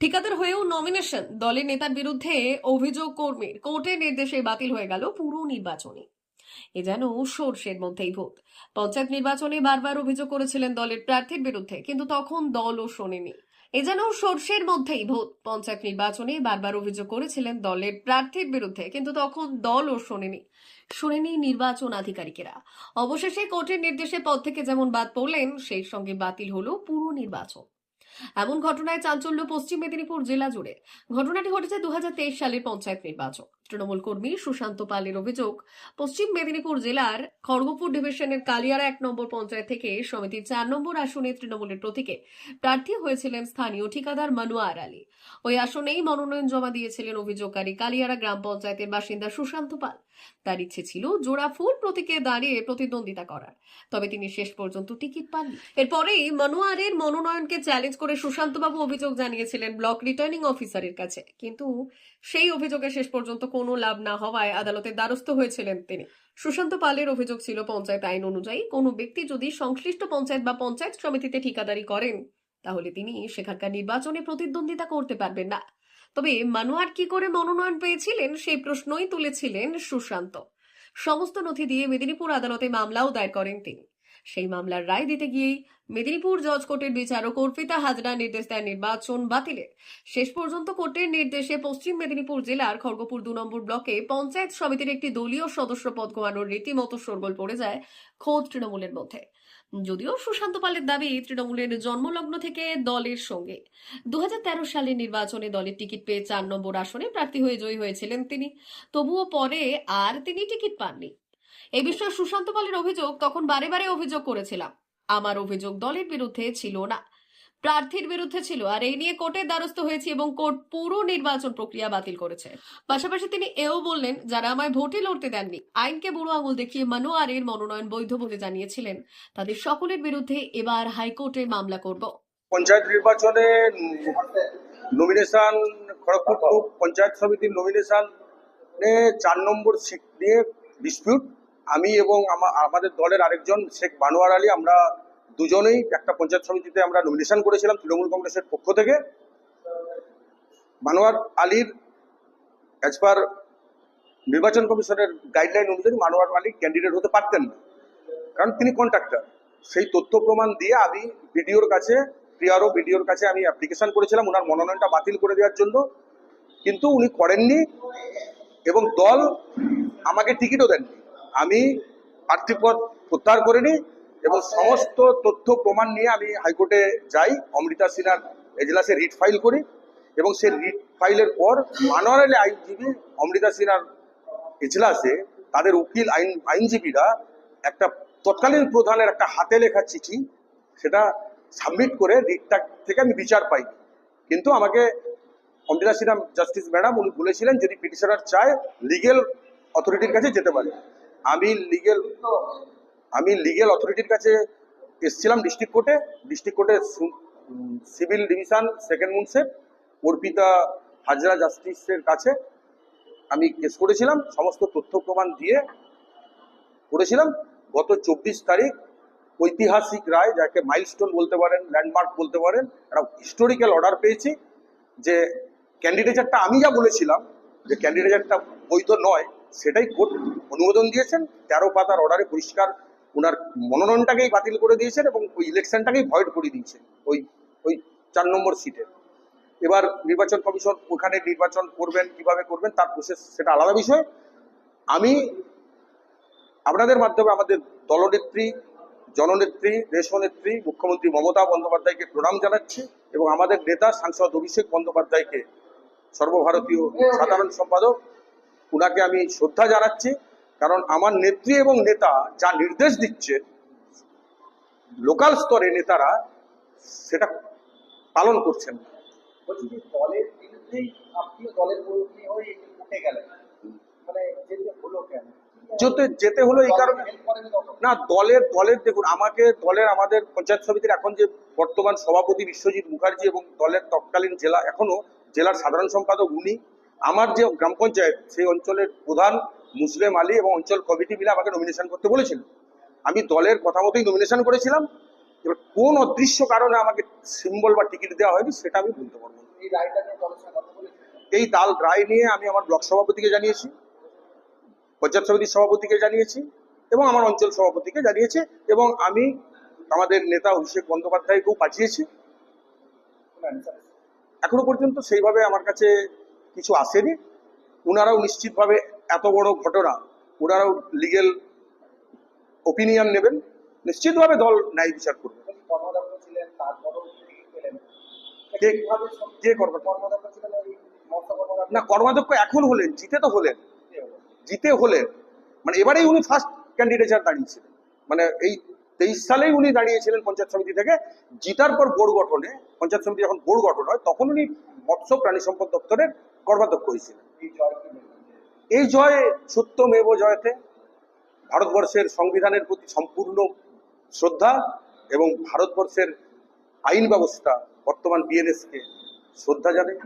ঠিকাদার হয়েও নমিনেশন দলের নেতার বিরুদ্ধে অভিযোগ কর্মীর কোর্টের নির্দেশে বাতিল হয়ে গেল পুরো নির্বাচনী এ যেন সর্ষের মধ্যেই ভূত। পঞ্চায়েত নির্বাচনে বারবার অভিযোগ করেছিলেন দলের প্রার্থীর বিরুদ্ধে, কিন্তু তখন দলও শোনেনি। এ যেন সর্ষের মধ্যেই ভূত। পঞ্চায়েত নির্বাচনে বারবার অভিযোগ করেছিলেন দলের প্রার্থীর বিরুদ্ধে, কিন্তু তখন দলও শোনেনি। শোনেনি নির্বাচন আধিকারিকেরা। অবশেষে কোর্টের নির্দেশে পদ থেকে যেমন বাদ পড়লেন, সেই সঙ্গে বাতিল হলো পুরো নির্বাচন। এমন ঘটনায় চাঞ্চল্য পশ্চিম মেদিনীপুর জেলা জুড়ে। ঘটনাটি ঘটেছে দু সালের পঞ্চায়েত নির্বাচন। তৃণমূল কর্মী সুশান্ত পালের অভিযোগ, পশ্চিম মেদিনীপুর জেলার খড়গপুর ডিভিশনের কালিয়ারা এক নম্বর পঞ্চায়েত থেকে সমিতির চার নম্বর আসনে তৃণমূলের প্রতীকে প্রার্থী হয়েছিলেন স্থানীয় ঠিকাদার মানুয়ার আলী। ওই আসনেই মনোনয়ন জমা দিয়েছিলেন অভিযোগকারী কালিয়ারা গ্রাম পঞ্চায়েতের বাসিন্দা সুশান্ত পাল। তার ইচ্ছে ছিল জোড়া ফুল প্রতীকে দাঁড়িয়ে প্রতিদ্বন্দ্বিতা করার, তবে তিনি শেষ পর্যন্ত টিকিট পাননি। এরপরেই মনোয়ারের মনোনয়নকে চ্যালেঞ্জ করে সুশান্তবাবু অভিযোগ জানিয়েছিলেন ব্লক রিটার্নিং অফিসারের কাছে। কিন্তু সেই অভিযোগে শেষ পর্যন্ত কোনো লাভ না হওয়ায় আদালতের দ্বারস্থ হয়েছিলেন তিনি। সুশান্ত পালের অভিযোগ ছিল পঞ্চায়েত আইন অনুযায়ী কোনো ব্যক্তি যদি সংশ্লিষ্ট পঞ্চায়েত বা পঞ্চায়েত সমিতিতে ঠিকাদারি করেন, তাহলে তিনি সেখানকার নির্বাচনে প্রতিদ্বন্দ্বিতা করতে পারবেন না। তবে মানুয়ার কি করে মনোনয়ন পেয়েছিলেন সেই প্রশ্নই তুলেছিলেন সুশান্ত। সমস্ত নথি দিয়ে মেদিনীপুর আদালতে মামলাও দায়ের করেন তিনি। সেই মামলার রায় দিতে গিয়েই মেদিনীপুর জজ কোর্টের বিচারক অর্পিতা হাজরা নির্দেশ দেন নির্বাচন বাতিলের। শেষ পর্যন্ত কোর্টের নির্দেশে পশ্চিম মেদিনীপুর জেলার খড়গপুর দু নম্বর ব্লকে পঞ্চায়েত সমিতির একটি দলীয় সদস্য পদ কমানোর রীতিমতো সরগোল পড়ে যায় খোদ তৃণমূলের মধ্যে। যদিও সুশান্ত পালের দাবি, তৃণমূলের জন্মলগ্ন থেকে দলের সঙ্গে। দু সালের নির্বাচনে দলের টিকিট পেয়ে চার নম্বর আসনে প্রার্থী হয়ে জয়ী হয়েছিলেন তিনি। তবুও পরে আর তিনি টিকিট পাননি। এই বিষয়ে সুশান্ত পালের অভিযোগ তখন বারে বারে অভিযোগ করেছিলাম। আমার অভিযোগ দলের বিরুদ্ধে ছিল না। প্রার্থীর বিরুদ্ধে ছিল, আর এই নিয়ে কোর্টের দ্বারস্থ হয়েছি এবং কোর্ট পুরো নির্বাচন প্রক্রিয়া বাতিল করেছে। পাশাপাশি তিনি এও বললেন, যারা আমায় ভোটে লড়তে দেননি, আইনকে বুড়ো আঙুল দেখিয়ে মানুয়ারের মনোনয়ন বৈধ বলে জানিয়েছিলেন। তাদের সকলের বিরুদ্ধে এবার হাইকোর্টে মামলা করব। পঞ্চায়েত নির্বাচনে নমিনেশন খড়গপুর পঞ্চায়েত সমিতির নমিনেশন চার নম্বর সিট নিয়ে ডিসপিউট আমি এবং আমা- আমাদের দলের আরেকজন শেখ বানোয়ার আলী, আমরা দুজনেই একটা পঞ্চায়েত সমিতিতে আমরা নমিনেশন করেছিলাম তৃণমূল কংগ্রেসের পক্ষ থেকে। বানোয়ার আলীর অ্যাজ পার নির্বাচন কমিশনের গাইডলাইন অনুযায়ী মানোয়ার আলী ক্যান্ডিডেট হতে পারতেন না। কারণ তিনি কন্ট্রাক্টর সেই তথ্য প্রমাণ দিয়ে আমি বিডিওর কাছে প্রিয়ারও বিডিওর কাছে আমি অ্যাপ্লিকেশন করেছিলাম ওনার মনোনয়নটা বাতিল করে দেওয়ার জন্য। কিন্তু উনি করেননি এবং দল আমাকে টিকিটও দেননি। আমি প্রার্থীপদ প্রত্যাহার করিনি এবং সমস্ত তথ্য, প্রমাণ নিয়ে আমি হাইকোর্টে যাই, অমৃতা সিনহার এজলাসে রিট ফাইল করি এবং সেই রিট ফাইলের পর মানোয়ার আলী আইনজীবী অমৃতা সিনহার এজলাসে তাদের উকিল, আইন, আইনজীবীরা একটা তৎকালীন প্রধানের একটা হাতে লেখা চিঠি, সেটা সাবমিট করে রিটটা থেকে আমি বিচার পাই। কিন্তু আমাকে অমৃতা সিনহা, জাস্টিস ম্যাডাম, উনি বলেছিলেন যদি পিটিশনার চায় লিগেল অথরিটির কাছে যেতে পারে। আমি লিগেল আমি লিগেল অথরিটির কাছে এসেছিলাম ডিস্ট্রিক্ট কোর্টে ডিস্ট্রিক্ট কোর্টে সিভিল ডিভিশন সেকেন্ড মুন্সেফ অর্পিতা হাজরা জাস্টিসের কাছে আমি কেস করেছিলাম। সমস্ত তথ্য প্রমাণ দিয়ে করেছিলাম। গত চব্বিশ তারিখ ঐতিহাসিক রায়, যাকে মাইলস্টোন বলতে পারেন ল্যান্ডমার্ক বলতে পারেন, একটা হিস্টোরিক্যাল অর্ডার পেয়েছি যে ক্যান্ডিডেচারটা আমি যা বলেছিলাম, যে ক্যান্ডিডেচারটা বৈধ নয় সেটাই কোর্ট অনুমোদন দিয়েছেন। তেরো পাতার অর্ডারে পরিষ্কার ওনার মনোনয়নটাকেই বাতিল করে দিয়েছেন এবং ওই ইলেকশনটাকেই ভয়েড করে দিয়েছেন ওই ওই চার নম্বর সিটে এবার নির্বাচন কমিশন ওখানে নির্বাচন করবেন, কীভাবে করবেন, তার প্রসেস সেটা আলাদা বিষয়। আমি আপনাদের মাধ্যমে আমাদের দলনেত্রী, জননেত্রী দেশনেত্রী মুখ্যমন্ত্রী মমতা বন্দ্যোপাধ্যায়কে প্রণাম জানাচ্ছি এবং আমাদের নেতা সাংসদ অভিষেক বন্দ্যোপাধ্যায়কে সর্বভারতীয় সাধারণ সম্পাদক উনাকে আমি শ্রদ্ধা জানাচ্ছি কারণ আমার নেত্রী এবং নেতা যা নির্দেশ দিচ্ছে লোকাল স্তরে নেতারা সেটা পালন করছেন না। মানে যেতে হলো যেতে হলো এই কারণে না দলের দলের দেখুন আমাকে দলের আমাদের পঞ্চায়েত সমিতির এখন যে বর্তমান সভাপতি বিশ্বজিৎ মুখার্জি এবং দলের তৎকালীন জেলা এখনও জেলার সাধারণ সম্পাদক উনি আমার যে গ্রাম পঞ্চায়েত সেই অঞ্চলের প্রধান মুসলিম আলী এবং অঞ্চল কমিটি মিলে আমাকে নমিনেশন করতে বলেছিল। আমি দলের কথা মতোই নমিনেশন করেছিলাম। এবার কোন অদৃশ্য কারণে আমাকে সিম্বল বা টিকিট দেওয়া হয়নি সেটা আমি বলতে পারব এই দাল রায় নিয়ে আমি আমার ব্লক সভাপতিকে জানিয়েছি পঞ্চায়েত সমিতির সভাপতিকে জানিয়েছি এবং আমার অঞ্চল সভাপতিকে জানিয়েছি এবং আমি আমাদের নেতা অভিষেক বন্দ্যোপাধ্যায়কেও পাঠিয়েছি। এখনও পর্যন্ত সেইভাবে আমার কাছে কিছু আসেনি। ওনারাও নিশ্চিতভাবে এত বড় ঘটনা ওনারাও লিগেল ওপিনিয়ন নেবেন। নিশ্চিতভাবে দল ন্যায় বিচার করবে। কে- না কর্মাধ্যক্ষ এখন হলেন জিতে তো হলেন। জিতে হলেন। মানে এবারেই উনি ফার্স্ট ক্যান্ডিডেচার দাঁড়িয়েছিলেন। মানে এই তেইশ সালেই উনি দাঁড়িয়েছিলেন পঞ্চায়েত সমিতি থেকে। জিতার পর বোর্ড গঠনে পঞ্চায়েত সমিতি যখন বোর্ড গঠন হয় তখন উনি মৎস্য প্রাণী সম্পদ দপ্তরের কর্মাধ্যক্ষ হয়েছিলেন। এই জয়? সত্যমেব জয়তে ভারতবর্ষের সংবিধানের প্রতি সম্পূর্ণ শ্রদ্ধা এবং ভারতবর্ষের আইন ব্যবস্থা বর্তমান বিএনএসকে শ্রদ্ধা করেন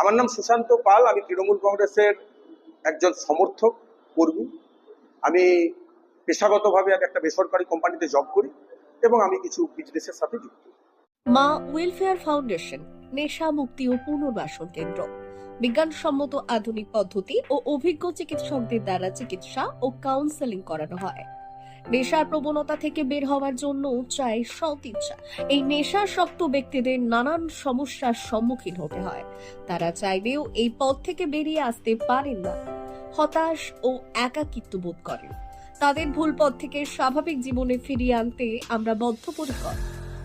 আমার নাম সুশান্ত পাল, আমি তৃণমূল কংগ্রেসের একজন সমর্থক, কর্মী। আমি পেশাগতভাবে একটা বেসরকারি কোম্পানিতে জব করি এবং আমি কিছু বিজনেসের সাথে যুক্ত। মা ওয়েলফেয়ার ফাউন্ডেশন নেশা মুক্তি ও পুনর্বাসন কেন্দ্র। বিজ্ঞানসম্মত আধুনিক পদ্ধতি ও অভিজ্ঞ চিকিৎসকদের দ্বারা চিকিৎসা ও কাউন্সেলিং করানো হয়। নেশার প্রবণতা থেকে বের হওয়ার জন্য চাই সৎ ইচ্ছা এই নেশাসক্ত ব্যক্তিদের নানান সমস্যার সম্মুখীন হতে হয়। তারা চাইলেও এই পথ থেকে বেরিয়ে আসতে পারেন না। হতাশ ও একাকিত্ব বোধ করেন। তাদের ভুল পথ থেকে স্বাভাবিক জীবনে ফিরিয়ে আনতে আমরা বদ্ধপরিকর।